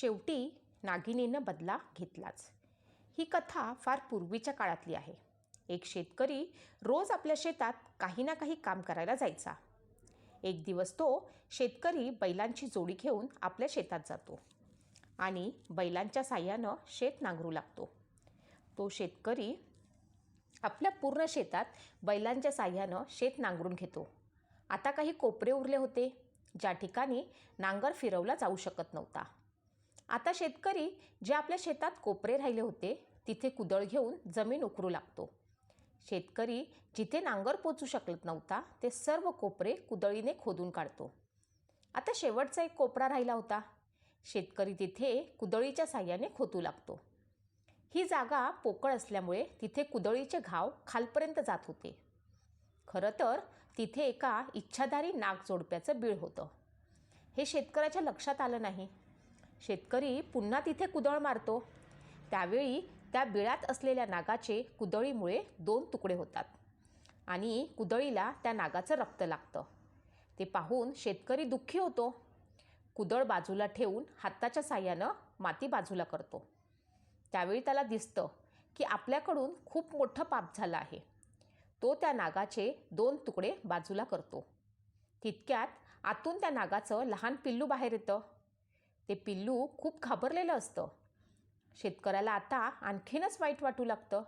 शेवटी नागिनीनं बदला घेतलाच. ही कथा फार पूर्वीच्या काळातली आहे. एक शेतकरी रोज आपल्या शेतात काही ना काही काम करायला जायचा. एक दिवस तो शेतकरी बैलांची जोडी घेऊन आपल्या शेतात जातो आणि बैलांच्या साह्यानं शेत नांगरू लागतो. तो शेतकरी आपल्या पूर्ण शेतात बैलांच्या साह्यानं शेत नांगरून घेतो. आता काही कोपरे उरले होते ज्या ठिकाणी नांगर फिरवला जाऊ शकत नव्हता. आता शेतकरी जे आपल्या शेतात कोपरे राहिले होते तिथे कुदळ घेऊन जमीन उकरू लागतो. शेतकरी जिथे नांगर पोचू शकत नव्हता ते सर्व कोपरे कुदळीने खोदून काढतो. आता शेवटचा एक कोपरा राहिला होता. शेतकरी तिथे कुदळीच्या साह्याने खोदू लागतो. ही जागा पोकळ असल्यामुळे तिथे कुदळीचे घाव खालपर्यंत जात होते. खरं तर तिथे एका इच्छाधारी नाग जोडप्याचं बीळ होतं. हे शेतकऱ्याच्या लक्षात आलं नाही. शेतकरी पुन्हा तिथे कुदळ मारतो. त्यावेळी त्या बिळात असलेल्या नागाचे कुदळीमुळे दोन तुकडे होतात आणि कुदळीला त्या नागाचं रक्त लागतं. ते पाहून शेतकरी दुःखी होतो. कुदळ बाजूला ठेवून हाताच्या साह्यानं माती बाजूला करतो. त्यावेळी त्याला दिसतं की आपल्याकडून खूप मोठं पाप झालं आहे. तो त्या नागाचे दोन तुकडे बाजूला करतो. तितक्यात आतून त्या नागाचं लहान पिल्लू बाहेर येतं. ते पिल्लू खूप घाबरलेलं असतं. शेतकऱ्याला आता आणखीनच वाईट वाटू लागतं.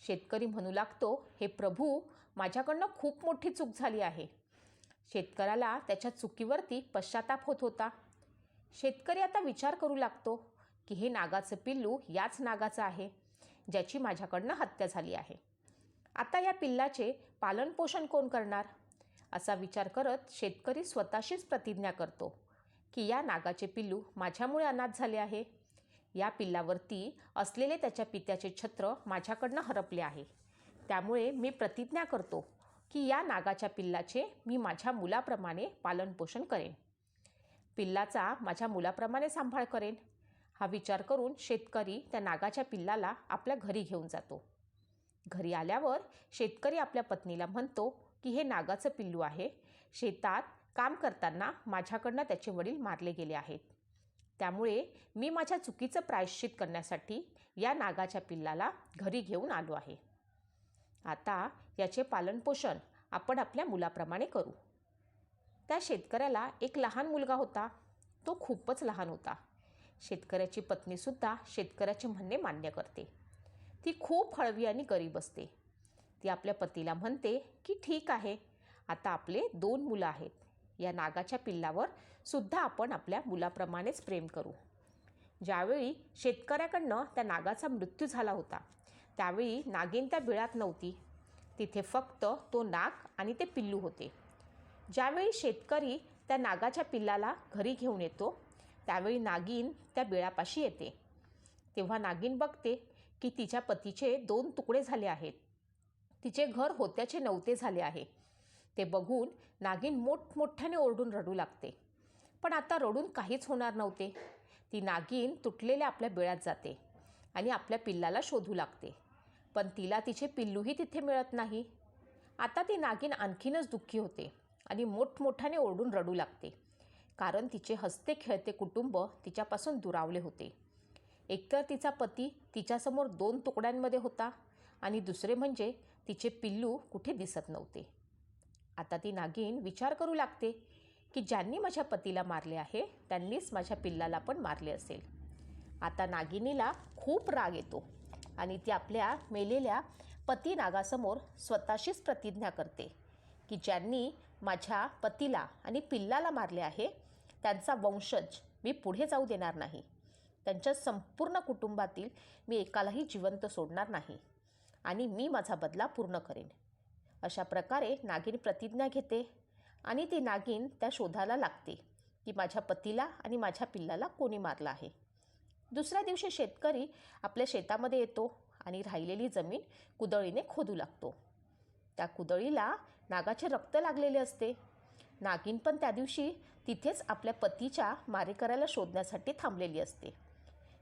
शेतकरी म्हणू लागतो हे प्रभू माझ्याकडनं खूप मोठी चूक झाली आहे. शेतकऱ्याला त्याच्या चुकीवरती पश्चाताप होत होता. शेतकरी आता विचार करू लागतो की हे नागाचं पिल्लू याच नागाचं आहे ज्याची माझ्याकडनं हत्या झाली आहे. आता या पिल्लाचे पालनपोषण कोण करणार? असा विचार करत शेतकरी स्वतःशीच प्रतिज्ञा करतो. की या नागाचे पिल्लू माझ्यामुळे अनाथ झाले आहे. या पिल्लावरती असलेले त्याच्या पित्याचे छत्र माझ्याकडनं हरपले आहे. त्यामुळे मी प्रतिज्ञा करतो की या नागाच्या पिल्लाचे मी माझ्या मुलाप्रमाणे पालनपोषण करेन. पिल्लाचा माझ्या मुलाप्रमाणे सांभाळ करेन. हा विचार करून शेतकरी त्या नागाच्या पिल्लाला आपल्या घरी घेऊन जातो. घरी आल्यावर शेतकरी आपल्या पत्नीला म्हणतो की हे नागाचं पिल्लू आहे. शेतात काम करताना माझ्याकडनं त्याचे वडील मारले गेले आहेत. त्यामुळे मी माझ्या चुकीचं प्रायश्चित करण्यासाठी या नागाच्या पिल्लाला घरी घेऊन आलो आहे. आता याचे पालनपोषण आपण आपल्या मुलाप्रमाणे करू. त्या शेतकऱ्याला एक लहान मुलगा होता. तो खूपच लहान होता. शेतकऱ्याची पत्नीसुद्धा शेतकऱ्याचे म्हणणे मान्य करते. ती खूप हळवी आणि गरीब असते. ती आपल्या पतीला म्हणते की ठीक आहे. आता आपले दोन मुलं आहेत. या नागाच्या पिल्लावर सुद्धा आपण आपल्या मुलाप्रमाणेच प्रेम करू. ज्यावेळी शेतकऱ्याकडनं त्या नागाचा मृत्यू झाला होता त्यावेळी नागिन त्या बिळात नव्हती. तिथे फक्त तो नाग आणि ते पिल्लू होते. ज्यावेळी शेतकरी त्या नागाच्या पिल्लाला घरी घेऊन येतो त्यावेळी नागिन त्या बिळापाशी येते. तेव्हा नागिन बघते की तिच्या पतीचे दोन तुकडे झाले आहेत. तिचे घर होत्याचे नव्हते झाले आहे. ते बघून नागिन मोठमोठ्याने ओरडून रडू लागते. पण आता रडून काहीच होणार नव्हते. ती नागिन तुटलेल्या आपल्या बिळात जाते आणि आपल्या पिल्लाला शोधू लागते. पण तिला तिचे पिल्लूही तिथे मिळत नाही. आता ती नागिन आणखीनच दुःखी होते आणि मोठमोठ्याने ओरडून रडू लागते. कारण तिचे हसते खेळते कुटुंब तिच्यापासून दुरावले होते. एकतर तिचा पती तिच्यासमोर दोन तुकड्यांमध्ये होता आणि दुसरे म्हणजे तिचे पिल्लू कुठे दिसत नव्हते. आता ती नागिन विचार करू लागते की ज्यांनी माझ्या पतीला मारले आहे त्यांनीच माझ्या पिल्लाला पण मारले असेल. आता नागिनीला खूप राग येतो आणि ती आपल्या मेलेल्या पती नागासमोर स्वतःशीच प्रतिज्ञा करते की ज्यांनी माझ्या पतीला आणि पिल्लाला मारले आहे त्यांचा वंशज मी पुढे जाऊ देणार नाही. त्यांच्या संपूर्ण कुटुंबातील मी एकालाही जिवंत सोडणार नाही आणि मी माझा बदला पूर्ण करेन. अशा प्रकारे नागिन प्रतिज्ञा घेते आणि ती नागिन त्या शोधाला लागते की माझ्या पतीला आणि माझ्या पिल्लाला कोणी मारलं आहे. दुसऱ्या दिवशी शेतकरी आपल्या शेतामध्ये येतो आणि राहिलेली जमीन कुदळीने खोदू लागतो. त्या कुदळीला नागाचे रक्त लागलेले असते. नागिन पण त्या दिवशी तिथेच आपल्या पतीच्या मारेकऱ्याला शोधण्यासाठी थांबलेली असते.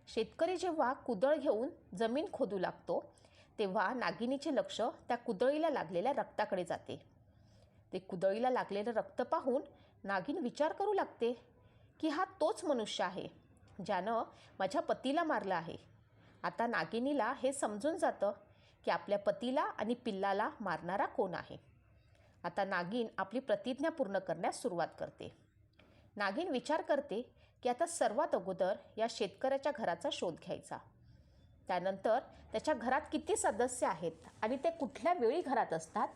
शेतकरी जेव्हा कुदळ घेऊन जमीन खोदू लागतो तेव्हा नागिनीचे लक्ष त्या कुदळीला लागलेल्या रक्ताकडे जाते. ते कुदळीला लागलेलं रक्त पाहून नागिन विचार करू लागते की हा तोच मनुष्य आहे ज्यानं माझ्या पतीला मारलं आहे. आता नागिनीला हे समजून जातं की आपल्या पतीला आणि पिल्लाला मारणारा कोण आहे. आता नागिन आपली प्रतिज्ञा पूर्ण करण्यास सुरुवात करते. नागिन विचार करते की आता सर्वात अगोदर या शेतकऱ्याच्या घराचा शोध घ्यायचा. त्यानंतर त्याच्या घरात किती सदस्य आहेत आणि ते कुठल्या वेळी घरात असतात?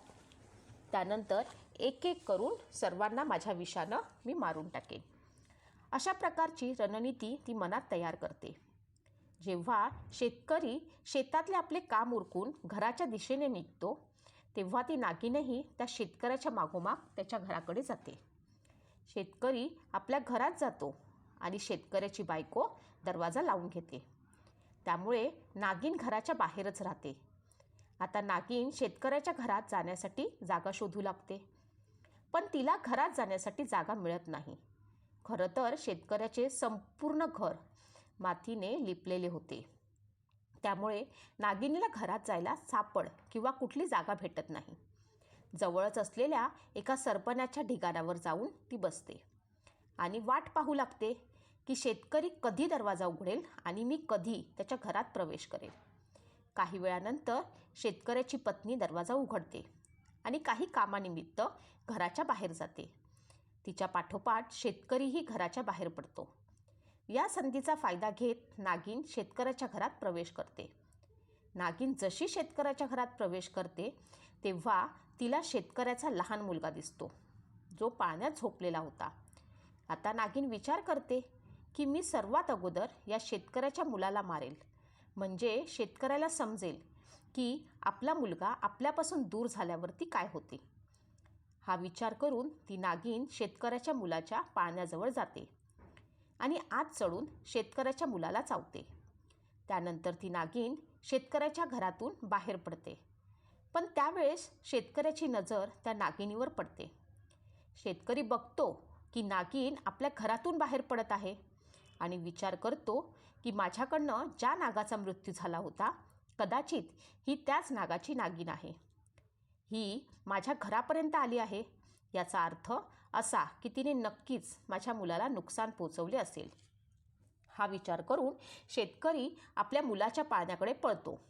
त्यानंतर एक एक करून सर्वांना माझ्या विषानं मी मारून टाकेन. अशा प्रकारची रणनीती ती मनात तयार करते. जेव्हा शेतकरी शेतातले आपले काम उरकून घराच्या दिशेने निघतो तेव्हा ती नागिनही त्या शेतकऱ्याच्या मागोमाग त्याच्या घराकडे जाते. शेतकरी आपल्या घरात जातो आणि शेतकऱ्याची बायको दरवाजा लावून घेते. त्यामुळे नागिन घराच्या बाहेरच राहते. आता नागिन शेतकऱ्याच्या घरात जाण्यासाठी जागा शोधू लागते. पण तिला घरात जाण्यासाठी जागा मिळत नाही. खरं तर शेतकऱ्याचे संपूर्ण घर मातीने लिपलेले होते. त्यामुळे नागिनीला घरात जायला सापड किंवा कुठली जागा भेटत नाही. जवळच असलेल्या एका सरपणाच्या ढिगाऱ्यावर जाऊन ती बसते. आणि वाट पाहू लागते की शेतकरी कधी दरवाजा उघडेल आणि मी कधी त्याच्या घरात प्रवेश करेल. काही वेळानंतर शेतकऱ्याची पत्नी दरवाजा उघडते आणि काही कामानिमित्त घराच्या बाहेर जाते. तिच्या पाठोपाठ शेतकरीही घराच्या बाहेर पडतो. या संधीचा फायदा घेत नागिन शेतकऱ्याच्या घरात प्रवेश करते. नागिन जशी शेतकऱ्याच्या घरात प्रवेश करते तेव्हा तिला शेतकऱ्याचा लहान मुलगा दिसतो जो पाण्यात झोपलेला होता. आता नागिन विचार करते की मी सर्वात अगोदर या शेतकऱ्याच्या मुलाला मारेल. म्हणजे शेतकऱ्याला समजेल की आपला मुलगा आपल्यापासून दूर झाल्यावरती काय होते. हा विचार करून ती नागिन शेतकऱ्याच्या मुलाच्या पाळण्याजवळ जाते आणि आत चढून शेतकऱ्याच्या मुलाला चावते. त्यानंतर ती नागिन शेतकऱ्याच्या घरातून बाहेर पडते. पण त्यावेळेस शेतकऱ्याची नजर त्या नागिनीवर पडते. शेतकरी बघतो की नागिन आपल्या घरातून बाहेर पडत आहे. आणि विचार करतो की माझ्याकडनं ज्या नागाचा मृत्यू झाला होता कदाचित ही त्याच नागाची नागिन आहे. ही माझ्या घरापर्यंत आली आहे. याचा अर्थ असा की तिने नक्कीच माझ्या मुलाला नुकसान पोचवले असेल. हा विचार करून शेतकरी आपल्या मुलाच्या पाळण्याकडे पळतो.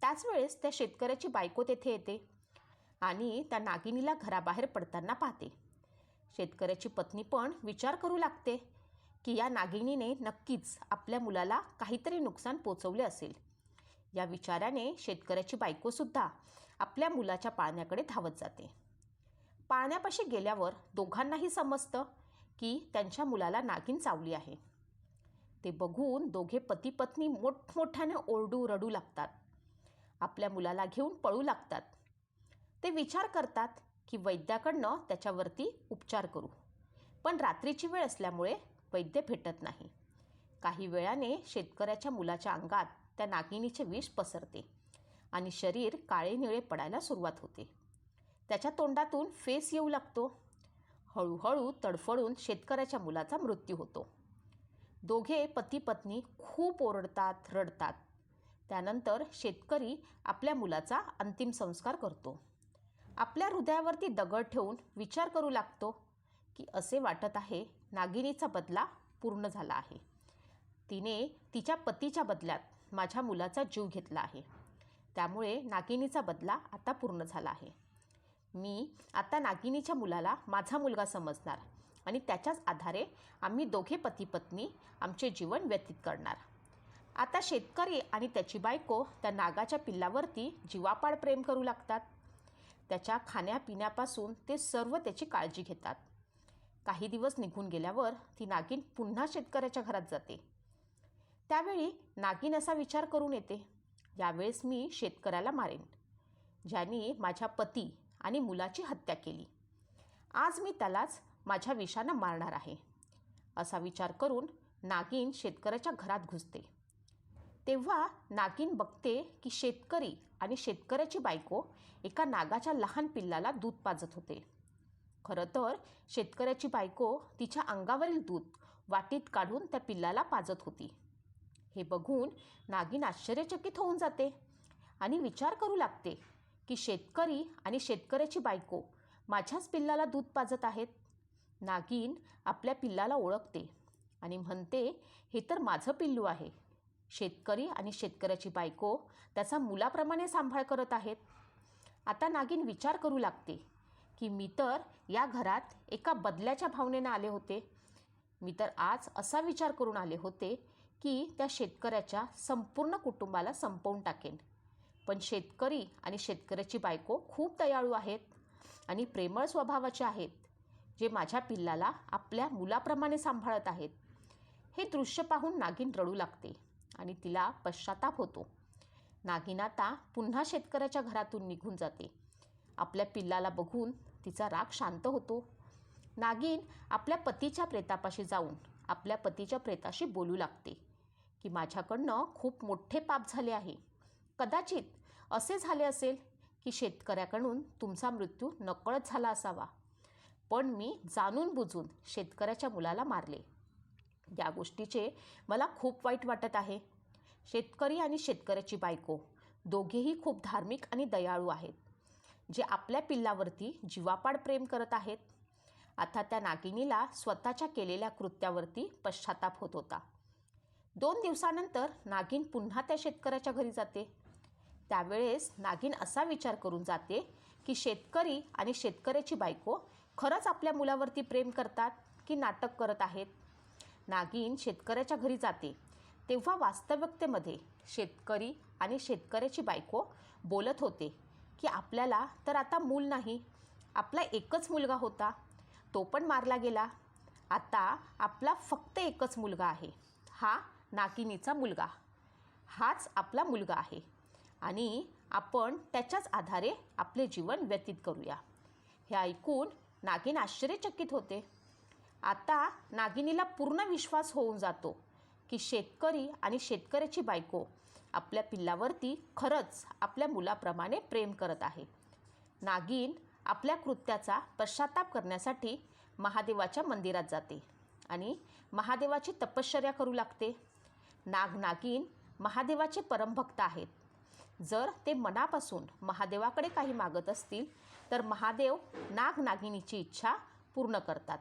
त्याच वेळेस त्या शेतकऱ्याची बायको तेथे येते आणि त्या नागिनीला घराबाहेर पडताना पाहते. शेतकऱ्याची पत्नी पण विचार करू लागते. की या नागिणीने नक्कीच आपल्या मुलाला काहीतरी नुकसान पोचवले असेल. या विचाराने शेतकऱ्याची बायकोसुद्धा आपल्या मुलाच्या पाळण्याकडे धावत जाते. पाळण्यापाशी गेल्यावर दोघांनाही समजतं की त्यांच्या मुलाला नागिन चावली आहे. ते बघून दोघे पती पत्नी मोठमोठ्याने ओरडू रडू लागतात. आपल्या मुलाला घेऊन पळू लागतात. ते विचार करतात की वैद्याकडनं त्याच्यावरती उपचार करू. पण रात्रीची वेळ असल्यामुळे वैद्य भेटत नाही. काही वेळाने शेतकऱ्याच्या मुलाच्या अंगात त्या नागिनीचे विष पसरते आणि शरीर काळे निळे पडायला सुरुवात होते. त्याच्या तोंडातून फेस येऊ लागतो. हळूहळू तडफडून शेतकऱ्याच्या मुलाचा मृत्यू होतो. दोघे पती पत्नी खूप ओरडतात रडतात. त्यानंतर शेतकरी आपल्या मुलाचा अंतिम संस्कार करतो. आपल्या हृदयावरती दगड ठेवून विचार करू लागतो की असे वाटत आहे नागिनीचा बदला पूर्ण झाला आहे. तिने तिच्या पतीच्या बदल्यात माझ्या मुलाचा जीव घेतला आहे. त्यामुळे नागिनीचा बदला आता पूर्ण झाला आहे. मी आता नागिनीच्या मुलाला माझा मुलगा समजणार आणि त्याच्याच आधारे आम्ही दोघे पती पत्नी आमचे जीवन व्यतीत करणार. आता शेतकरी आणि त्याची बायको त्या नागाच्या पिल्लावरती जीवापाड प्रेम करू लागतात. त्याच्या खाण्यापिण्यापासून ते सर्व त्याची काळजी घेतात. काही दिवस निघून गेल्यावर ती नागिन पुन्हा शेतकऱ्याच्या घरात जाते. त्यावेळी नागिन असा विचार करून येते यावेळेस मी शेतकऱ्याला मारेन. ज्यांनी माझ्या पती आणि मुलाची हत्या केली. आज मी त्यालाच माझ्या विषानं मारणार आहे. असा विचार करून नागिन शेतकऱ्याच्या घरात घुसते. तेव्हा नागिन बघते की शेतकरी आणि शेतकऱ्याची बायको एका नागाच्या लहान पिल्लाला दूध पाजत होते. खरं तर शेतकऱ्याची बायको तिच्या अंगावरील दूध वाटीत काढून त्या पिल्लाला पाजत होती. हे बघून नागिन आश्चर्यचकित होऊन जाते आणि विचार करू लागते की शेतकरी आणि शेतकऱ्याची बायको माझ्याच पिल्लाला दूध पाजत आहेत. नागिन आपल्या पिल्लाला ओळखते आणि म्हणते हे तर माझं पिल्लू आहे. शेतकरी आणि शेतकऱ्याची बायको त्याचा मुलाप्रमाणे सांभाळ करत आहेत. आता नागिन विचार करू लागते की मी तर या घरात एका बदल्याच्या भावनेनं आले होते. मी तर आज असा विचार करून आले होते की त्या शेतकऱ्याच्या संपूर्ण कुटुंबाला संपवून टाकेन. पण शेतकरी आणि शेतकऱ्याची बायको खूप दयाळू आहेत आणि प्रेमळ स्वभावाचे आहेत जे माझ्या पिल्लाला आपल्या मुलाप्रमाणे सांभाळत आहेत. हे दृश्य पाहून नागिन रडू लागते आणि तिला पश्चाताप होतो. नागिन आता पुन्हा शेतकऱ्याच्या घरातून निघून जाते. आपल्या पिल्लाला बघून तिचा राग शांत होतो. नागिन आपल्या पतीच्या प्रेतापाशी जाऊन आपल्या पतीच्या प्रेताशी बोलू लागते की माझ्याकडनं खूप मोठे पाप झाले आहे. कदाचित असे झाले असेल की शेतकऱ्याकडून तुमचा मृत्यू नकळत झाला असावा. पण मी जाणून बुजून शेतकऱ्याच्या मुलाला मारले. या गोष्टीचे मला खूप वाईट वाटत आहे. शेतकरी आणि शेतकऱ्याची बायको दोघेही खूप धार्मिक आणि दयाळू आहेत. जे आपल्या पिल्लावरती जीवापाड प्रेम करत आहेत. आता त्या नागिनीला स्वतःच्या केलेल्या कृत्यावरती पश्चाताप होत होता. दोन दिवसानंतर नागिन पुन्हा त्या शेतकऱ्याच्या घरी जाते. त्यावेळेस नागिन असा विचार करून जाते की शेतकरी आणि शेतकऱ्याची बायको खरंच आपल्या मुलावरती प्रेम करतात की नाटक करत आहेत. नागिन शेतकऱ्याच्या घरी जाते. तेव्हा वास्तविकतेमध्ये शेतकरी आणि शेतकऱ्याची बायको बोलत होते. की आपल्याला तर आता मूल नाही. आपला एकच मुलगा होता तो पण मारला गेला. आता आपला फक्त एकच मुलगा आहे. हा नागिनीचा मुलगा. हाच आपला मुलगा आहे. आणि आपण त्याच्याच आधारे आपले जीवन व्यतीत करूया. हे ऐकून नागिन आश्चर्यचकित होते. आता नागिनीला पूर्ण विश्वास होऊन जातो की शेतकरी आणि शेतकऱ्याची बायको आपल्या पिल्लावरती खरंच आपल्या मुलाप्रमाणे प्रेम करत आहे. नागिन आपल्या कृत्याचा पश्चाताप करण्यासाठी महादेवाच्या मंदिरात जाते आणि महादेवाची तपश्चर्या करू लागते. नाग नागिन महादेवाचे परमभक्त आहेत. जर ते मनापासून महादेवाकडे काही मागत असतील तर महादेव नाग नागिनीची इच्छा पूर्ण करतात.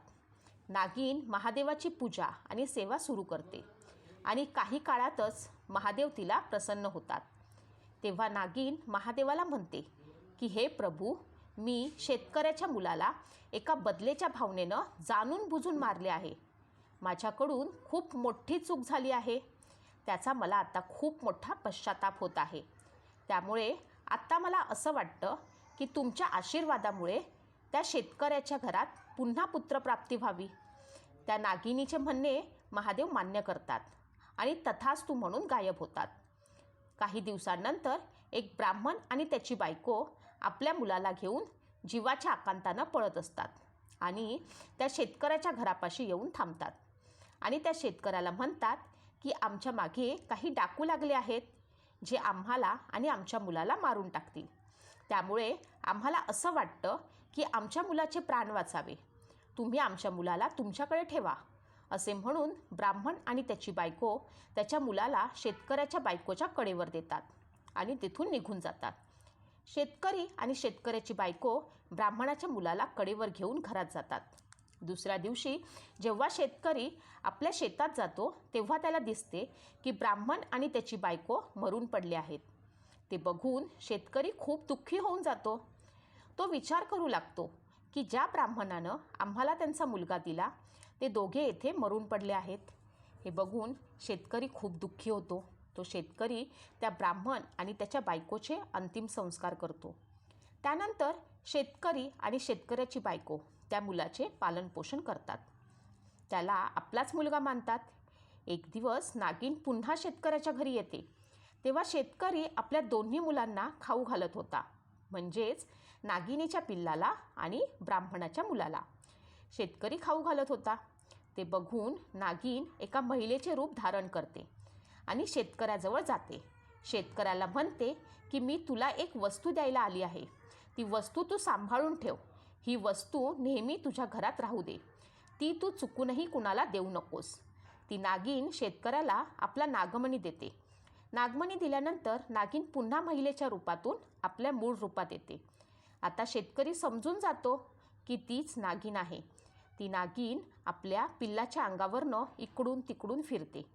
नागिन महादेवाची पूजा आणि सेवा सुरू करते. आणि काही काळातच महादेव तिला प्रसन्न होतात. तेव्हा नागिन महादेवाला म्हणते की हे प्रभू मी शेतकऱ्याच्या मुलाला एका बदलेच्या भावनेनं जाणून बुजून मारले आहे. माझ्याकडून खूप मोठी चूक झाली आहे. त्याचा मला आता खूप मोठा पश्चाताप होत आहे. त्यामुळे आत्ता मला असं वाटतं की तुमच्या आशीर्वादामुळे त्या शेतकऱ्याच्या घरात पुन्हा पुत्रप्राप्ती व्हावी. त्या नागिनीचे म्हणणे महादेव मान्य करतात. आणि तथास्तू म्हणून गायब होतात. काही दिवसांनंतर एक ब्राह्मण आणि त्याची बायको आपल्या मुलाला घेऊन जीवाच्या आकांतानं पळत असतात आणि त्या शेतकऱ्याच्या घरापाशी येऊन थांबतात. आणि त्या शेतकऱ्याला म्हणतात की आमच्या मागे काही डाकू लागले आहेत जे आम्हाला आणि आमच्या मुलाला मारून टाकतील. त्यामुळे आम्हाला असं वाटतं की आमच्या मुलाचे प्राण वाचावे. तुम्ही आमच्या मुलाला तुमच्याकडे ठेवा. असे म्हणून ब्राह्मण आणि त्याची बायको त्याच्या मुलाला शेतकऱ्याच्या बायकोच्या कडेवर देतात आणि तिथून निघून जातात. शेतकरी आणि शेतकऱ्याची बायको ब्राह्मणाच्या मुलाला कडेवर घेऊन घरात जातात. दुसऱ्या दिवशी जेव्हा शेतकरी आपल्या शेतात जातो तेव्हा त्याला दिसते की ब्राह्मण आणि त्याची बायको मरून पडले आहेत. ते बघून शेतकरी खूप दुःखी होऊन जातो. तो विचार करू लागतो की ज्या ब्राह्मणानं आम्हाला त्यांचा मुलगा दिला ते दोघे येथे मरून पडले आहेत. हे बघून शेतकरी खूप दुःखी होतो. तो शेतकरी त्या ब्राह्मण आणि त्याच्या बायकोचे अंतिम संस्कार करतो. त्यानंतर शेतकरी आणि शेतकऱ्याची बायको त्या मुलाचे पालनपोषण करतात. त्याला आपलाच मुलगा मानतात. एक दिवस नागिन पुन्हा शेतकऱ्याच्या घरी येते. तेव्हा शेतकरी आपल्या दोन्ही मुलांना खाऊ घालत होता. म्हणजेच नागिनीच्या पिल्लाला आणि ब्राह्मणाच्या मुलाला. शेतकरी खाऊ घालत होता. ते बघून नागिन एका महिलेचे रूप धारण करते आणि शेतकऱ्याजवळ जाते. शेतकऱ्याला म्हणते की मी तुला एक वस्तू द्यायला आली आहे. ती वस्तू तू सांभाळून ठेव. ही वस्तू नेहमी तुझ्या घरात राहू दे. ती तू चुकूनही कुणाला देऊ नकोस. ती नागिन शेतकऱ्याला आपला नागमणी देते. नागमणी दिल्यानंतर नागिन पुन्हा महिलेच्या रूपातून आपल्या मूळ रूपात येते. आता शेतकरी समजून जातो की तीच नागिन आहे. ती नागिन आपल्या पिल्लाच्या अंगावरनं इकडून तिकडून फिरते.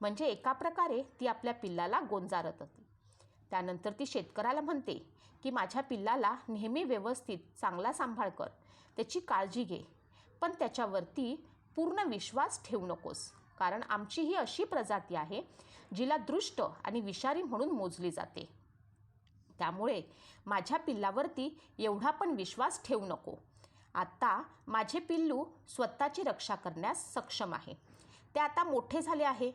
म्हणजे एका प्रकारे ती आपल्या पिल्लाला गोंजारत होती. त्यानंतर ती शेतकऱ्याला म्हणते की माझ्या पिल्लाला नेहमी व्यवस्थित चांगला सांभाळ कर. त्याची काळजी घे. पण त्याच्यावरती पूर्ण विश्वास ठेवू नकोस. कारण आमची ही अशी प्रजाती आहे जिला दृष्ट आणि विषारी म्हणून मोजली जाते. त्यामुळे माझ्या पिल्लावरती एवढा पण विश्वास ठेवू नको. आता माझे पिल्लू स्वतःची रक्षा करण्यास सक्षम आहे. ते आता मोठे झाले आहे.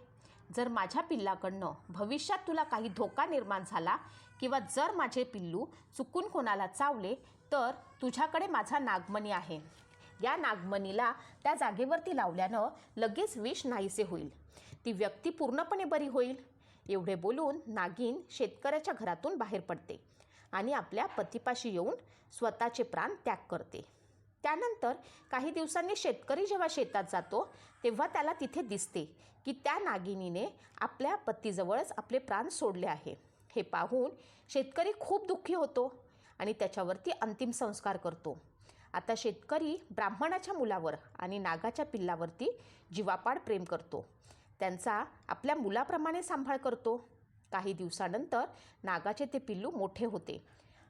जर माझ्या पिल्लाकडनं भविष्यात तुला काही धोका निर्माण झाला किंवा जर माझे पिल्लू चुकून कोणाला चावले तर तुझ्याकडे माझा नागमणी आहे. या नागमणीला त्या जागेवरती लावल्यानं लगेच विष नाहीसे होईल. ती व्यक्ती पूर्णपणे बरी होईल. एवढे बोलून नागिन शेतकऱ्याच्या घरातून बाहेर पडते आणि आपल्या पतीपाशी येऊन स्वतःचे प्राण त्याग करते. त्यानंतर काही दिवसांनी शेतकरी जेव्हा शेतात जातो तेव्हा त्याला तिथे दिसते की त्या नागिनीने आपल्या पतीजवळच आपले प्राण सोडले आहे. हे पाहून शेतकरी खूप दुःखी होतो आणि त्याच्यावरती अंतिम संस्कार करतो. आता शेतकरी ब्राह्मणाच्या मुलावर आणि नागाच्या पिल्लावरती जीवापाड प्रेम करतो. त्यांचा आपल्या मुलाप्रमाणे सांभाळ करतो. काही दिवसानंतर नागाचे ते पिल्लू मोठे होते.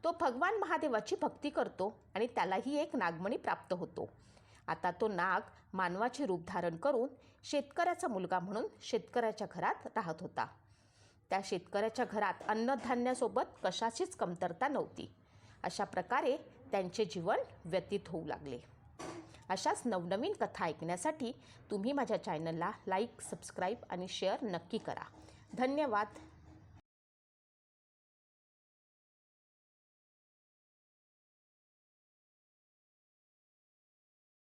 तो भगवान महादेवाची भक्ती करतो आणि त्यालाही एक नागमणी प्राप्त होतो. आता तो नाग मानवाचे रूप धारण करून शेतकऱ्याचा मुलगा म्हणून शेतकऱ्याच्या घरात राहत होता. त्या शेतकऱ्याच्या घरात अन्नधान्यासोबत कशाचीच कमतरता नव्हती. अशा प्रकारे त्यांचे जीवन व्यतीत होऊ लागले. अशाच नवनवीन कथा ऐकण्यासाठी तुम्ही माझ्या चॅनलला लाईक सबस्क्राईब आणि शेअर नक्की करा. धन्यवाद.